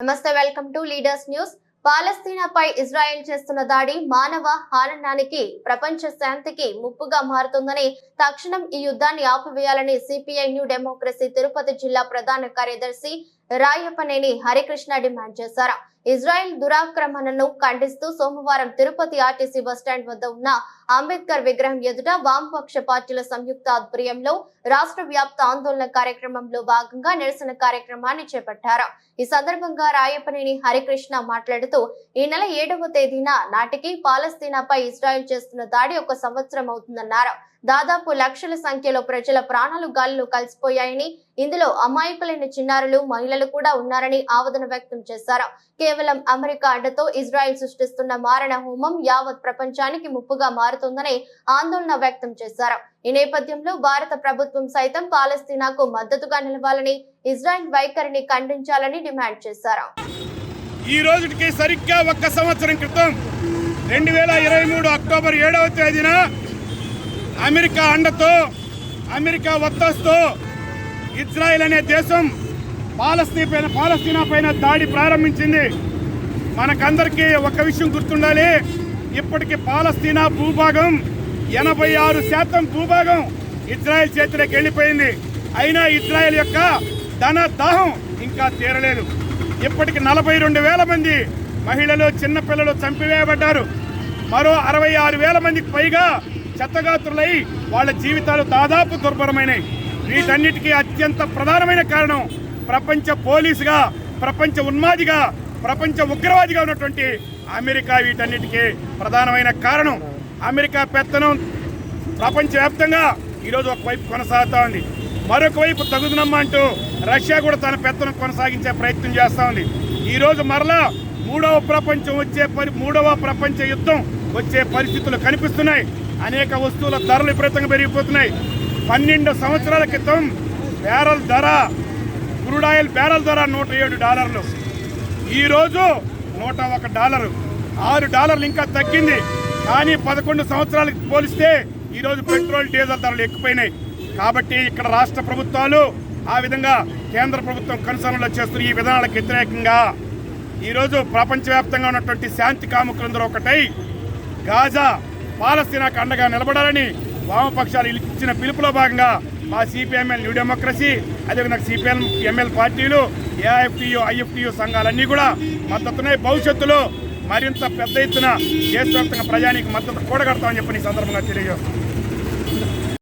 నమస్తే welcome to leaders news. పాలస్తీనాపై Israel చేస్తున్న దాడి మానవ హారణానికి ప్రపంచ శాంతికి ముప్పుగా మారుతుందని తక్షణం ఈ యుద్ధాన్ని ఆపివేయాలని సిపిఐ న్యూ డెమోక్రసీ తిరుపతి జిల్లా ప్రధాన కార్యదర్శి రాయప్పనేని హరికృష్ణ డిమాండ్ చేశారు. ఇజ్రాయెల్ దురాక్రమణను ఖండిస్తూ సోమవారం తిరుపతి ఆర్టీసీ బస్టాండ్ వద్ద ఉన్న అంబేద్కర్ విగ్రహం ఎదుట వామపక్ష పార్టీల సంయుక్త ఆధ్వర్యంలో రాష్ట్ర వ్యాప్త ఆందోళన కార్యక్రమంలో భాగంగా నిరసన కార్యక్రమాన్ని చేపట్టారు. ఈ సందర్భంగా రాయపనేని హరికృష్ణ మాట్లాడుతూ ఈ నెల ఏడవ తేదీన నాటికి పాలస్తీనాపై ఇజ్రాయెల్ చేస్తున్న దాడి ఒక సంవత్సరం అవుతుందన్నారు. దాదాపు లక్షల సంఖ్యలో ప్రజల ప్రాణాలు గాలిలో కలిసిపోయాయని ఇందులో అమాయకులైన చిన్నారులు మహిళలు కూడా ఉన్నారని ఆవేదన వ్యక్తం చేశారు. కేవలం అమెరికా అండతో ఇజ్రాయెల్ సృష్టిస్తున్న మారణ హోమం యావత్ ప్రపంచానికి ముప్పుగా మారుతుందని ఆందోళన వ్యక్తం చేశారు. ఈ నేపథ్యంలో భారత ప్రభుత్వం సైతం పాలస్తీనాకు మద్దతుగా నిలవాలని ఇజ్రాయెల్ వైఖరిని ఖండించాలని డిమాండ్ చేశారు. ఈ రోజుకి సరిగ్గా ఒక్క సంవత్సరం క్రితం రెండు వేల ఇరవై మూడు అక్టోబర్ ఏడవ తేదీన అమెరికా అండతో అమెరికా ఒత్తస్తో ఇజ్రాయెల్ అనే దేశం పాలస్తీ పైన పాలస్తీనా పైన దాడి ప్రారంభించింది. మనకందరికీ ఒక విషయం గుర్తుండాలి. ఇప్పటికి పాలస్తీనా భూభాగం ఎనభై ఆరు శాతం భూభాగం ఇజ్రాయెల్ చేతిలోకి వెళ్ళిపోయింది. అయినా ఇజ్రాయెల్ యొక్క ధన దాహం ఇంకా తీరలేదు. ఇప్పటికి నలభై రెండు వేల మంది మహిళలు చిన్నపిల్లలు చంపివేయబడ్డారు. మరో అరవై ఆరు వేల మందికి పైగా చెత్తగాత్రులై వాళ్ళ జీవితాలు దాదాపు దుర్భరమైనవి వీటన్నిటికీ అత్యంత ప్రధానమైన కారణం ప్రపంచ పోలీసుగా ప్రపంచ ఉన్మాదిగా ప్రపంచ ఉగ్రవాదిగా ఉన్నటువంటి అమెరికా వీటన్నిటికీ ప్రధానమైన కారణం అమెరికా పెత్తనం ప్రపంచవ్యాప్తంగా ఈరోజు ఒకవైపు కొనసాగుతూ ఉంది. మరొక వైపు తగుదనమ్మ అంటూ రష్యా కూడా తన పెత్తనం కొనసాగించే ప్రయత్నం చేస్తూ ఉంది. ఈరోజు మరలా మూడవ ప్రపంచం వచ్చే పరి మూడవ ప్రపంచ యుద్ధం వచ్చే పరిస్థితులు కనిపిస్తున్నాయి. అనేక వస్తువుల ధరలు విపరీతంగా పెరిగిపోతున్నాయి. పన్నెండు సంవత్సరాల క్రితం బ్యారల్ ధర క్రూడాయిల్ బ్యారల్ ధర నూట ఏడు డాలర్లు. ఈరోజు నూట ఒక డాలరు. ఆరు డాలర్లు ఇంకా తగ్గింది. కానీ పదకొండు సంవత్సరాలకు పోలిస్తే ఈరోజు పెట్రోల్ డీజిల్ ధరలు ఎక్కువైనాయి. కాబట్టి ఇక్కడ రాష్ట్ర ప్రభుత్వాలు ఆ విధంగా కేంద్ర ప్రభుత్వం కనుసరణలో చేస్తున్న ఈ విధానాలకు వ్యతిరేకంగా ఈరోజు ప్రపంచవ్యాప్తంగా ఉన్నటువంటి శాంతి కాముకులందరూ ఒకటై గాజా పాలస్తీనాకు అండగా నిలబడాలని వామపక్షాలు ఇచ్చిన పిలుపులో భాగంగా మా సిపిఎంఎల్ న్యూ డెమోక్రసీ అదేవిధంగా సిపిఎం ఎంఎల్ పార్టీలు ఏఐఎఫ్టియు ఐఎఫ్టియు సంఘాలన్నీ కూడా మద్దతున్నాయి భవిష్యత్తులో మరింత పెద్ద ఎత్తున దేశవ్యాప్తంగా ప్రజానికి మద్దతు కూడగడతామని చెప్పి ఈ సందర్భంగా తెలియజేస్తున్నాం.